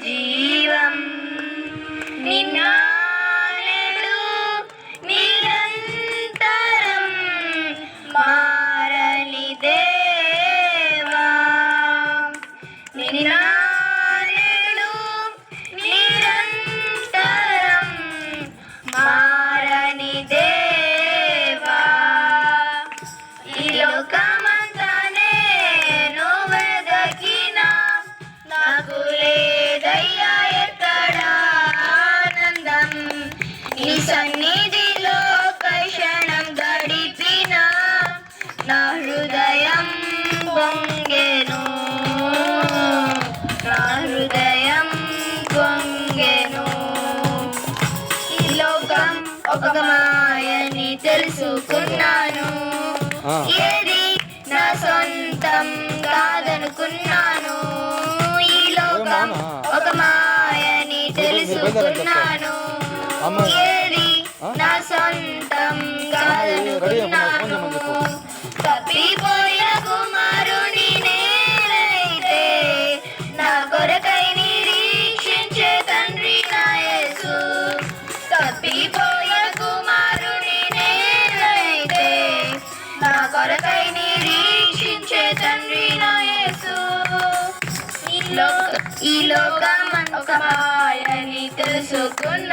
జీవం నిన్నాడు నిరంతరం మారని దేవా. నిన్నాడు నిరంతరం మారని దేవా. ఈ లోకమంతా నేను వెదకిన నాకు లే నీ సన్నిధిలో కషణం గడిపిన నా హృదయం పొంగెను. నా హృదయం ఈ లోకం ఒక మాయని తెలుసుకున్నాను. ఏది నా సొంతం కాదనుకున్నాను. ఈ లోకం ఒక మాయని తెలుసుకున్నాను. అమ్మ. నా సొంతం రెడీ అమ్మా, ఫోన్ కాదనుకున్నాను చేయమని చెప్పు. తప్పిపోయిన కుమారుని నేనైతే నా కొరకై నిరీక్షించే తండ్రి నాయసు తప్పిపోయిన కుమారుని నేనైతే నా కొరకై నిరీక్షించే తండ్రి నా ఈ లోక ఈ లోకం ఒక మాయని తెలుసుకున్నాను